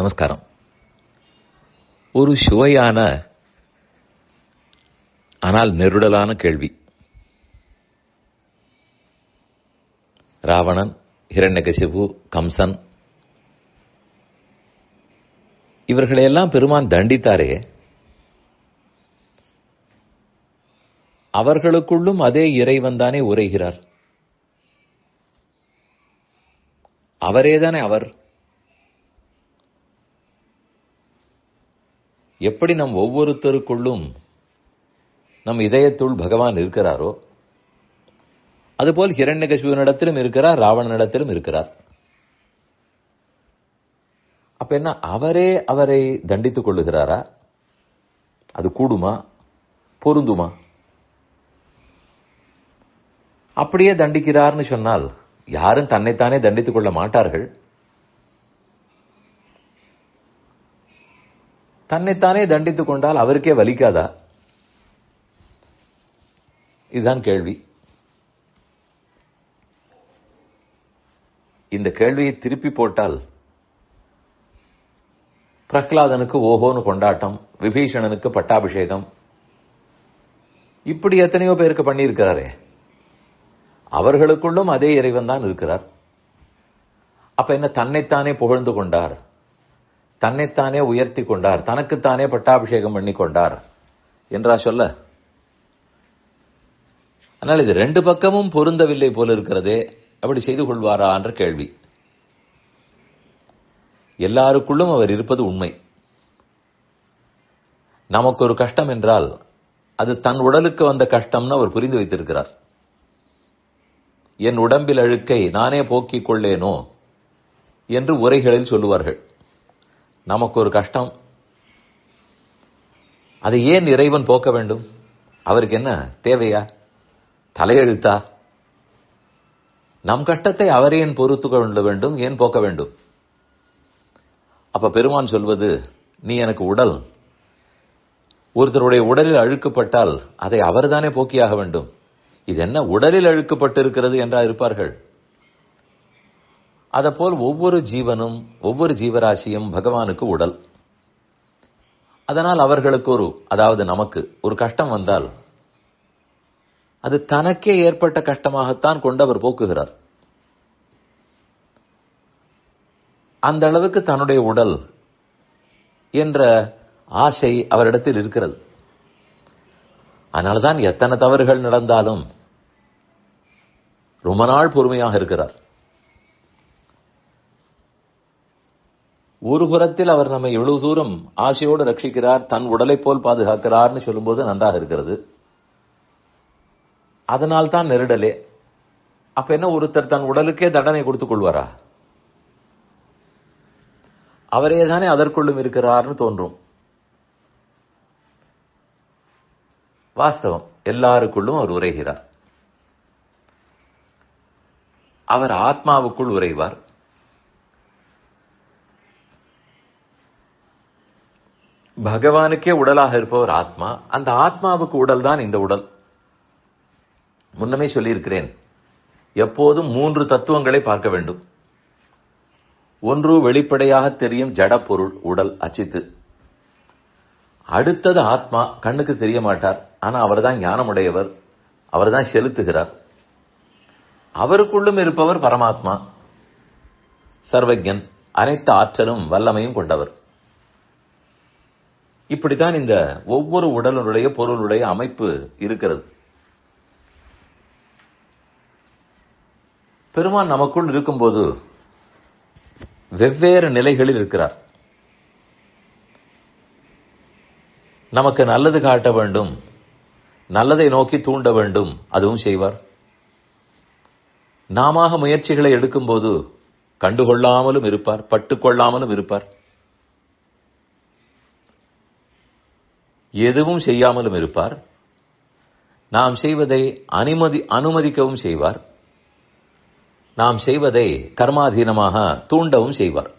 நமஸ்காரம். ஒரு சுவையான ஆனால் நெருடலான கேள்வி. ராவணன் ஹிரண்யகசிபு கம்சன் இவர்களையெல்லாம் பெருமான் தண்டித்தாரே. அவர்களுக்குள்ளும் அதே இறைவன் தானே உரைகிறார். அவரேதானே அவர். எப்படி நம் ஒவ்வொருத்தருக்குள்ளும் நம் இதயத்துள் பகவான் இருக்கிறாரோ அதுபோல் ஹிரண்யகசிபுவனிடத்திலும் இருக்கிறார் ராவணனிடத்திலும் இருக்கிறார். அப்ப என்ன அவரே அவரை தண்டித்துக் கொள்ளுகிறாரா? அது கூடுமா? பொருந்துமா? அப்படியே தண்டிக்கிறார்னு சொன்னால் யாரும் தன்னைத்தானே தண்டித்துக் கொள்ள மாட்டார்கள். தன்னைத்தானே தண்டித்துக் கொண்டால் அவருக்கே வலிக்காதா? இதுதான் கேள்வி. இந்த கேள்வியை திருப்பி போட்டால் பிரஹ்லாதனுக்கு ஓஹோன்னு கொண்டாட்டம் விபீஷணனுக்கு பட்டாபிஷேகம். இப்படி எத்தனையோ பேருக்கு பண்ணியிருக்கிறாரே. அவர்களுக்குள்ளும் அதே இறைவன் தான் இருக்கிறார். அப்ப என்ன தன்னைத்தானே புகழ்ந்து கொண்டார்? தன்னைத்தானே உயர்த்தி கொண்டார். தனக்குத்தானே பட்டாபிஷேகம் பண்ணி கொண்டார். என்றா சொல்ல? ஆனால் இது ரெண்டு பக்கமும் பொருந்தவில்லை போல இருக்கிறதே. அப்படி செய்து கொள்வாரா என்ற கேள்வி. எல்லாருக்குள்ளும் அவர் இருப்பது உண்மை. நமக்கு ஒரு கஷ்டம் என்றால் அது தன் உடலுக்கு வந்த கஷ்டம்னு அவர் புரிந்து வைத்திருக்கிறார். என் உடம்பில் அழுக்கை நானே போக்கிக் கொள்ளேனோ? என்று உரைகளில் சொல்லுவார்கள். நமக்கு ஒரு கஷ்டம். அதை ஏன் இறைவன் போக்க வேண்டும்? அவருக்கு என்ன தேவையா? தலையெழுத்தா? நம் கட்டத்தை அவர் ஏன் பொறுத்து கொள்ள வேண்டும்? ஏன் போக்க வேண்டும்? அப்ப பெருமான் சொல்வது நீ எனக்கு உடல். ஒருத்தருடைய உடலில் அழுக்கப்பட்டால் அதை அவர்தானே போக்கியாக வேண்டும்? இது என்ன உடலில் அழுக்கப்பட்டிருக்கிறது என்றா இருப்பார்கள்? அதைப்போல் ஒவ்வொரு ஜீவனும் ஒவ்வொரு ஜீவராசியும் பகவானுக்கு உடல். அதனால் அவர்களுக்கு ஒரு அதாவது நமக்கு ஒரு கஷ்டம் வந்தால் அது தனக்கே ஏற்பட்ட கஷ்டமாகத்தான் கொண்டு அவர் போக்குகிறார். அந்த அளவுக்கு தன்னுடைய உடல் என்ற ஆசை அவரிடத்தில் இருக்கிறது. அதனால்தான் எத்தனை தவறுகள் நடந்தாலும் ரொம்ப நாள் பொறுமையாக இருக்கிறார். ஒரு புறத்தில் அவர் நம்மை எவ்வளவு தூரம் ஆசையோடு ரட்சிக்கிறார் தன் உடலை போல் பாதுகாக்கிறார்னு சொல்லும்போது நன்றாக இருக்கிறது. அதனால் தான் நெருடலே. அப்ப என்ன ஒருத்தர் தன் உடலுக்கே தண்டனை கொடுத்துக் கொள்வாரா? அவரே தானே அதற்குள்ளும் இருக்கிறார்னு தோன்றும். வாஸ்தவம் எல்லாருக்குள்ளும் அவர் உரைகிறார். அவர் ஆத்மாவுக்குள் உரைவார் பகவானுக்கே உடலாக இருப்பவர் ஆத்மா. அந்த ஆத்மாவுக்கு உடல் தான் இந்த உடல். முன்னமே சொல்லியிருக்கிறேன். எப்போதும் மூன்று தத்துவங்களை பார்க்க வேண்டும். ஒன்று வெளிப்படையாக தெரியும் ஜட பொருள் உடல் அச்சித்து. அடுத்தது ஆத்மா கண்ணுக்கு தெரிய மாட்டார். ஆனா அவர் தான் ஞானமுடையவர். அவர் தான் செலுத்துகிறார். அவருக்குள்ளும் இருப்பவர் பரமாத்மா. சர்வஜன் அனைத்து ஆற்றலும் வல்லமையும் கொண்டவர். இப்படித்தான் இந்த ஒவ்வொரு உடலுடைய பொருளுடைய அமைப்பு இருக்கிறது. பெருமான் நமக்குள் இருக்கும்போது வெவ்வேறு நிலைகளில் இருக்கிறார். நமக்கு நல்லது காட்ட வேண்டும் நல்லதை நோக்கி தூண்ட வேண்டும் அதுவும் செய்வார். நாம முயற்சிகளை எடுக்கும்போது கண்டுகொள்ளாமலும் இருப்பார் பட்டுக்கொள்ளாமலும் இருப்பார். எதுவும் செய்யாமலும் இருப்பார். நாம் செய்வதை அனுமதி அனுமதிக்கவும் செய்வார். நாம் செய்வதை கர்மாதீனமாக தூண்டவும் செய்வார்.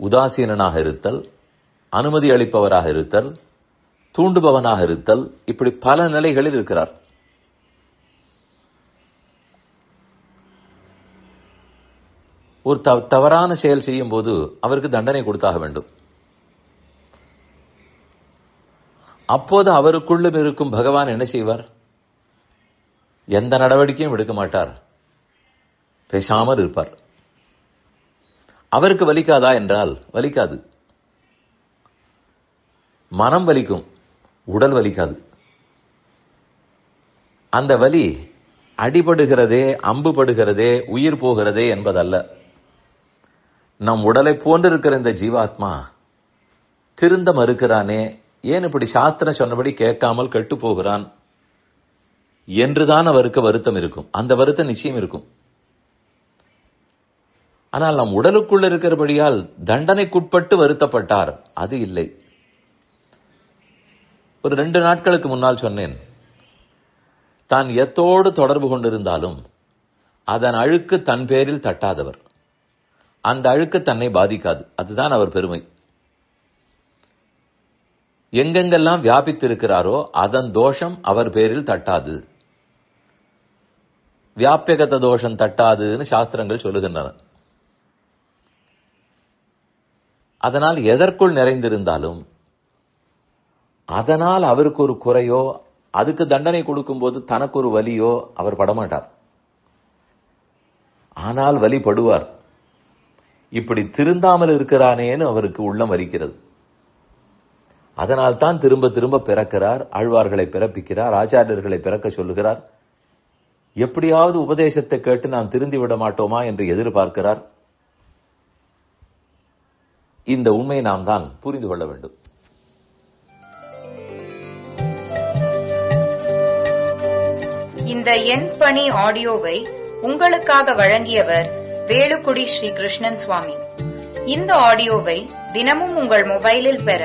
உதாசீனனாக இருத்தல் அனுமதி அளிப்பவராக இருத்தல் தூண்டுபவனாக இருத்தல் இப்படி பல நிலைகளில் இருக்கிறார். ஒரு தவ- தவறான செயல் செய்யும் போது அவருக்கு தண்டனை கொடுத்தாக வேண்டும். அப்போது அவருக்குள்ளும் இருக்கும் பகவான் என்ன செய்வார்? எந்த நடவடிக்கையும் எடுக்க மாட்டார். பேசாமல் இருப்பார். அவருக்கு வலிக்காதா என்றால் வலிக்காது. மனம் வலிக்கும் உடல் வலிக்காது. அந்த வலி அடிபடுகிறதே அம்புபடுகிறதே உயிர் போகிறதே என்பதல்ல. நம் உடலை போன்றிருக்கிற இந்த ஜீவாத்மா திருந்த மறுக்கிறானே ஏன் இப்படி சாஸ்திரம் சொன்னபடி கேட்காமல் கெட்டு போகிறான் என்றுதான் அவருக்கு வருத்தம் இருக்கும். அந்த வருத்தம் நிச்சயம் இருக்கும். ஆனால் நம் உடலுக்குள்ள இருக்கிறபடியால் தண்டனைக்குட்பட்டு வருத்தப்பட்டார். அது இல்லை. ஒரு ரெண்டு நாட்களுக்கு முன்னால் சொன்னேன். தான் எத்தோடு தொடர்பு கொண்டிருந்தாலும் அதன் அழுக்கு தன் பேரில் தட்டாதவர். அந்த அழுக்கு தன்னை பாதிக்காது. அதுதான் அவர் பெருமை. எங்கெங்கெல்லாம் வியாபித்திருக்கிறாரோ அதன் தோஷம் அவர் பேரில் தட்டாது. வியாபியகத தோஷம் தட்டாதுன்னு சாஸ்திரங்கள் சொல்லுகின்றன. அதனால் எதற்குள் நிறைந்திருந்தாலும் அதனால் அவருக்கு ஒரு குறையோ அதுக்கு தண்டனை கொடுக்கும்போது தனக்கு ஒரு வலியோ அவர் படமாட்டார். ஆனால் வலி படுவார் இப்படி திருந்தாமல் இருக்கிறானேன்னு அவருக்கு உள்ளம் வலிக்கிறது. அதனால் தான் திரும்ப திரும்ப பிறக்கிறார் ஆழ்வார்களை பிறப்பிக்கிறார் ஆச்சாரியர்களை பிறக்க சொல்லுகிறார். எப்படியாவது உபதேசத்தை கேட்டு நாம் திருந்தி விட மாட்டோமா என்று எதிர்பார்க்கிறார். இந்த உண்மையை நாம் தான் புரிந்து கொள்ள வேண்டும். இந்த எண் பணி ஆடியோவை உங்களுக்காக வழங்கியவர் வேலுக்குடி ஸ்ரீ கிருஷ்ணன் சுவாமி. இந்த ஆடியோவை தினமும் உங்கள் மொபைலில் பெற